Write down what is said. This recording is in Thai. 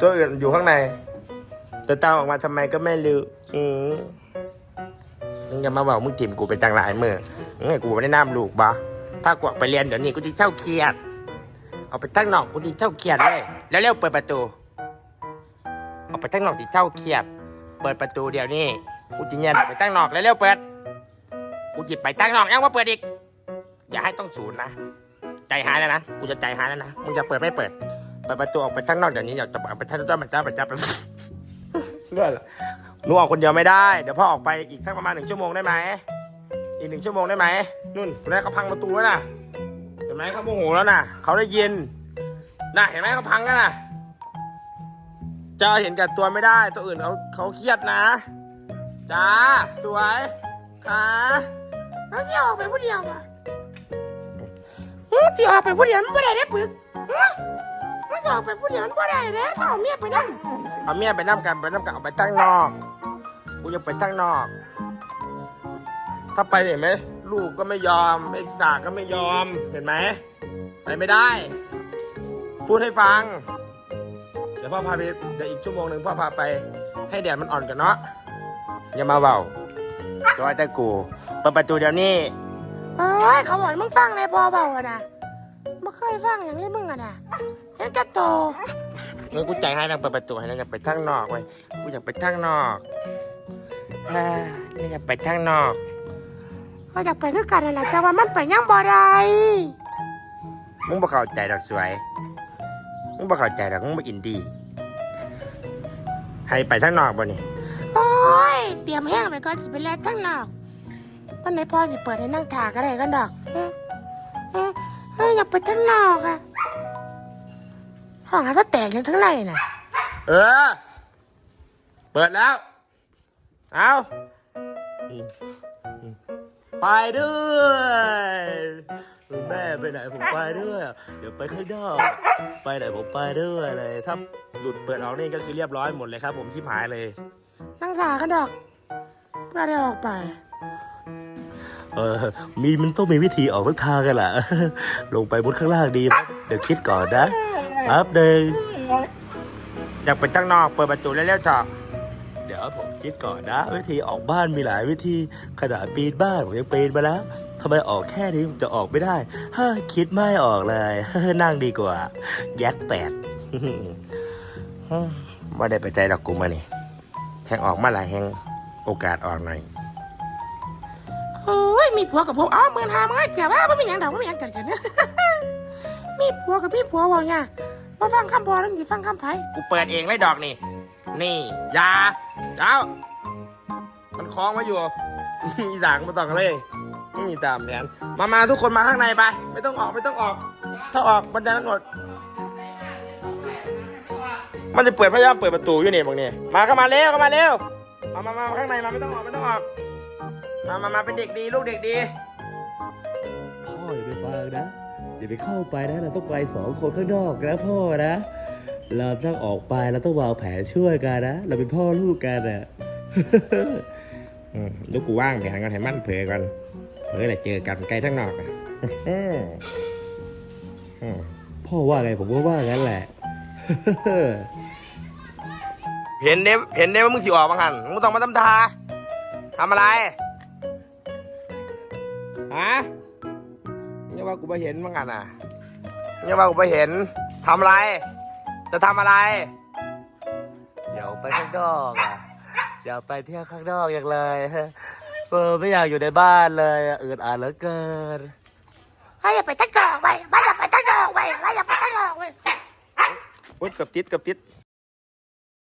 ตัวอื่นอยู่ข้างใน แต่ตามออกมาทำไมก็ไม่รู้อืมมึงอย่ามาบอกมึงจิ้มกูไปต่างหลายมือมึงให้กูไม่ได้น้ำลูกบ่ถ้ากูออกไปเรียนเดี๋ยวนี้กูจะเช่าเครียด เอาไปตั้งนอกกูจะเช่าเครียดเลยแล้วเร็วเปิดประตูออกไปตั้งนอกที่เช่าเครียด เปิดประตูเดี๋ยวนี้กูจะเงียบไปตั้งนอกแล้วเร็วเปิด กูจิบไปตั้งนอกยังว่าเปิดอีก อย่าให้ต้องศูนย์นะ ใจหายแล้วนะ กูจะใจหายแล้วนะ มึงจะเปิดไม่เปิด เปิดประตูออกไปตั้งนอกเดี๋ยวนี้อย่าจะออกไปท่านเจ้ามันเจ้ามันเจ้าไปเรื่องอะไรหนูออกคนเดียวไม่ได้ เดี๋ยวพ่อออกไปอีกสักประมาณหนึ่งชั่วโมงได้ไหมอีกหนึ่งชั่วโมงได้ไหมนุ่นคนนั้นเขาพังประตูแล้วนะเห็นไหมเขาโมโหแล้วนะเขาได้ยินน่ะเห็นไหมเขาพังแล้วนะจะเห็นแก่ตัวไม่ได้ ตัวอื่นเขาเขาเครียดนะจ้าสวยค่ะแล้วที่ออกไปผู้เดียวอะที่ออกไปผู้เดียวมันไม่ได้เด้ปึก มันออกไปผู้เดียวมันไม่ได้เด้ถ้าเอาเมียไปนั่งเอาเมียไปนั่งกันไปนั่งกันเอาไปตั้งนอกกูจะไปตั้งนอก ถ้าไปเห็นไหมลูกก็ไม่ยอมไอ้สาก็ไม่ยอมเห็นไหมไปไม่ได้ พูดให้ฟัง เดี๋ยวพ่อพาไปเดี๋ยวอีกชั่วโมงหนึ่งพ่อพาไป ให้แดดมันอ่อนกันเนาะอย่ามาเบาตัวไอ้แต่กูเปิดประตูเดี๋ยวนี้เฮ้ยเขาบอกให้มึงฟังเลยพ่อเบาอะนะ ไม่เคยฟังอย่างนี้มึงอะนะยังจะโตเงินกูจ่ายให้นางเปิดประตูให้นางอยากไปทั้งนอกไว้ยกูอยากไปทั้งนอกอ่านี่อยากไปทั้งนอกก็อยากไปคือกันนั่นแหละแต่ว่ามันไปยังบ่ได้มึงบ่เข้าใจดอกสวยมึงบ่เข้าใจดอกมึงบ่อินดีให้ไปทั้งนอกบ่นี่โอ้ยเตรียมแห้งไปก่อนสิไปแลกทั้งนอกวันไหนพ่อสิเปิดให้นั่งถาก็ได้กันดอกอืมอืมเฮ้ ยอยากไปทั้งนอกอะห้องอาจจะแตกอยู่ทั้งในน่ะ เออ เปิดแล้ว เอาอืมอืมไปด้วยแม่ไปไหนผมไปด้วย เดี๋ยวไปข้างนอกไปไหนผมไปด้วยเลยถ้าหลุดเปิดออกนี่ก็คือเรียบร้อยหมดเลยครับ ผมชิบหายเลยนั่งถากันดอกเพื่อได้ออกไป เออมีมันต้องมีวิธีออกทุกทางกันแหละลงไปบนข้างล่างดีไหมเดี๋ยวคิดก่อนนะแป๊บหนึ่งอยากไปตั้งนอกเปิดประตูเร็วๆเถอะเดี๋ยวผมคิดก่อนนะ วิธีออกบ้านมีหลายวิธีขนาดปีนบ้านผมยังปีนมาแล้วทำไมออกแค่นี้มันจะออกไม่ได้เฮ้ยคิดไม่ออกเลยนั่งดีกว่าแยัดแปดว่าได้ไปใจดอกกูมานี่แหงออกมาหลายแหงโอกาสออกหน่อยโอ้ย มีผัวกับผมอ๋อหมื่นห้ามึงให้เกี่ว่าไม่มีอย่างดอกไม่มีอย่างเกิดขึ้นมีผัวกับมีผัวบอกยากมาฟังคำพอแล้วมีฟังคำไผ่กูเปิดเองเลยดอกนี่ นี่ยาเจ้า มันคล้องมาอยู่ อีสานมาต้องเลยไม่มีตามแผนมามาทุกคนมาข้างในไป ไม่ต้องออกไม่ต้องออก ถ้าออกมันจะนั่นหมดมันจะเปิดพยายามเปิดประตูอยู่นี่บางเนี่ยมาเข้ามาเร็วเข้ามาเร็วมามามาข้างในมาไม่ต้องออกไม่ต้องออก มามามาเป็นเด็กดีลูกเด็กดี พ่ออย่าไปฟังนะอย่าไปเข้าไปนะเราต้องไปสองคนข้างนอกนะพ่อนะ เราต้องออกไปเราต้องวางแผนช่วยกันนะเราเป็นพ่อลูกกันอะ อืมลูกกูว่างเดี๋ยวหันกันให้มันเผยกันเผยแหละเจอกันไกลทั้งนอกอะอืมอืมพ่อว่าไงผมก็ว่างั้นแหละ เห็นเด้เห็นเด้ว่ามึงสิออกบางหันมึงต้องมาทำทา ทำอะไรฮะเนี่ยว่ากูไปเห็นบางหันอะเนี่ยว่ากูไปเห็นทำอะไร จะทำอะไร เดี๋ยวไปข้างนอกอะอยากไปเที่ยวข้างนอกอย่างเลยเออไม่อยากอยู่ในบ้านเลยอะอืดอัดเหลือเกินไม่อย่าไปตั้งจอกไปไม่อย่าไปตั้งจอกไปไม่อย่าไปตั้งจอกไป โอ๊ยเกือบติดเกือบติด